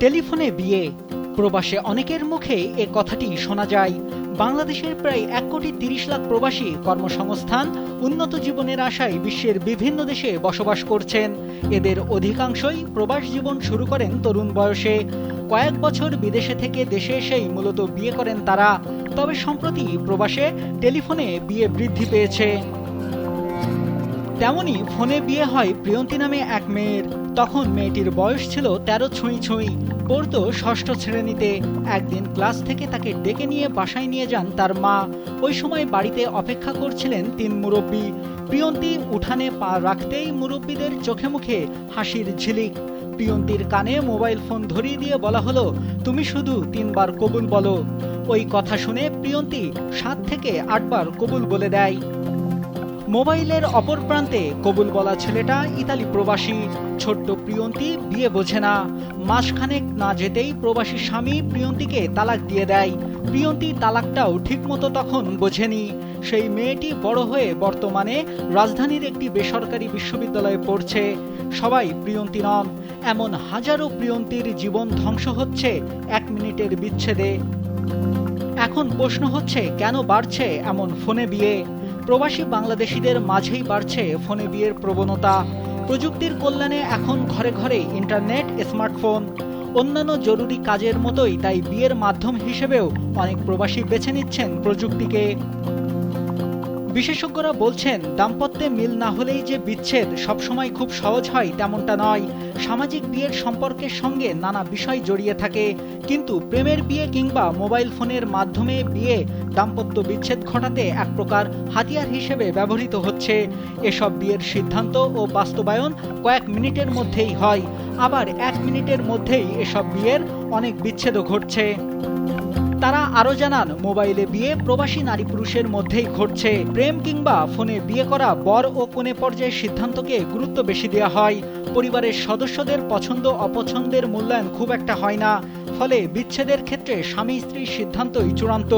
টেলিফোনে বিয়ে। প্রবাসে অনেকের মুখে এ কথাটি শোনা যায়। বাংলাদেশের প্রায় এক কোটি তিরিশ লাখ প্রবাসী কর্মসংস্থান উন্নত জীবনের আশায় বিশ্বের বিভিন্ন দেশে বসবাস করছেন। এদের অধিকাংশই প্রবাস জীবন শুরু করেন তরুণ বয়সে। কয়েক বছর বিদেশে থেকে দেশে এসেই মূলত বিয়ে করেন তারা। তবে সম্প্রতি প্রবাসে টেলিফোনে বিয়ে বৃদ্ধি পেয়েছে। তেমনি ফোনে বিয়ে হয় প্রিয়ন্তী নামে এক মেয়ের। তখন মেয়েটির বয়স ছিল তেরো ছুঁই ছুঁই। পড়তো ষষ্ঠ শ্রেণীতে। একদিন ক্লাস থেকে তাকে ডেকে নিয়ে বাসায় নিয়ে যান তার মা। ওই সময় বাড়িতে অপেক্ষা করছিলেন তিন মুরব্বী। প্রিয়ন্তী উঠানে পা রাখতেই মুরব্বীদের চোখে মুখে হাসির ঝিলিক। প্রিয়ন্তীর কানে মোবাইল ফোন ধরিয়ে দিয়ে বলা হলো, তুমি শুধু তিনবার কবুল বলো। ওই কথা শুনে প্রিয়ন্তী সাত থেকে আটবার কবুল বলে দেয়। মোবাইলের অপর প্রান্তে কবুল বলা ছেলেটা ইতালি প্রবাসী, ছোট্ট প্রিয়ন্তী, বিয়ে বোঝে না। মাসখানেক না যেতেই প্রবাসী স্বামী প্রিয়ন্তীকে তালাক দিয়ে দেয়। প্রিয়ন্তী তালাকটাও ঠিকমতো তখন বোঝেনি। সেই মেয়েটি বড় হয়ে বর্তমানে রাজধানীর একটি বেসরকারি বিশ্ববিদ্যালয়ে পড়ছে। সবাই প্রিয়ন্তী নন। এমন হাজারো প্রিয়ন্তীর জীবন ধ্বংস হচ্ছে এক মিনিটের বিচ্ছেদে। এখন প্রশ্ন হচ্ছে, কেন বাড়ছে এমন ফোনে বিয়ে? প্রবাসী বাংলাদেশিদের মাঝেই বাড়ছে ফোনে বিয়ের প্রবণতা। প্রযুক্তির কল্যাণে এখন ঘরে ঘরে ইন্টারনেট, স্মার্টফোন, অন্যান্য জরুরি কাজের মতোই তাই বিয়ের মাধ্যম হিসেবেও অনেক প্রবাসী বেছে নিচ্ছেন প্রযুক্তিকে। বিশেষজ্ঞরা বলছেন, দাম্পত্যে মিল না হলেই যে বিচ্ছেদ সবসময় খুব সহজ হয় তেমনটা নয়। সামাজিক বিয়ের সম্পর্কের সঙ্গে নানা বিষয় জড়িয়ে থাকে, কিন্তু প্রেমের বিয়ে কিংবা মোবাইল ফোনের মাধ্যমে বিয়ে দাম্পত্য বিচ্ছেদ ঘটাতে এক প্রকার হাতিয়ার হিসেবে ব্যবহৃত হচ্ছে। এসব বিয়ের সিদ্ধান্ত ও বাস্তবায়ন কয়েক মিনিটের মধ্যেই হয়। আবার এক মিনিটের মধ্যেই এসব বিয়ের অনেক বিচ্ছেদও ঘটছে। তারা আরও জানান, মোবাইলে বিয়ে প্রবাসী নারী পুরুষের মধ্যেই ঘটছে। প্রেম কিংবা ফোনে বিয়ে করা বর ও কোনে পর্যায়ের সিদ্ধান্তকে গুরুত্ব বেশি দেওয়া হয়। পরিবারের সদস্যদের পছন্দ অপছন্দের মূল্যায়ন খুব একটা হয় না। ফলে বিচ্ছেদের ক্ষেত্রে স্বামী স্ত্রীর সিদ্ধান্তই চূড়ান্ত।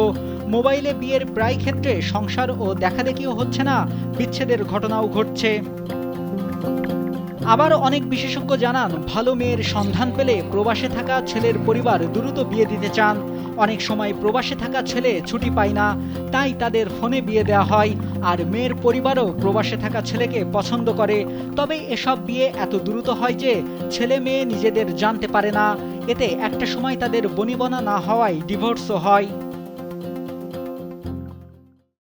মোবাইলে বিয়ের প্রায় ক্ষেত্রে সংসার ও দেখাদেখিও হচ্ছে না, বিচ্ছেদের ঘটনাও ঘটছে। আবার অনেক বিশেষজ্ঞ জানান, ভালো মেয়ের সন্ধান পেলে প্রবাসে থাকা ছেলের পরিবার দ্রুত বিয়ে দিতে চান। অনেক সময় প্রবাসে থাকা ছেলে ছুটি পায় না, তাই তাদের ফোনে বিয়ে দেওয়া হয়। আর মেয়ের পরিবারও প্রবাসে থাকা ছেলেকে পছন্দ করে। তবে এসব বিয়ে এত দ্রুত হয় যে ছেলে মেয়ে নিজেদের জানতে পারে না। এতে একটা সময় তাদের বনিবনা না হওয়ায় ডিভোর্সও হয়।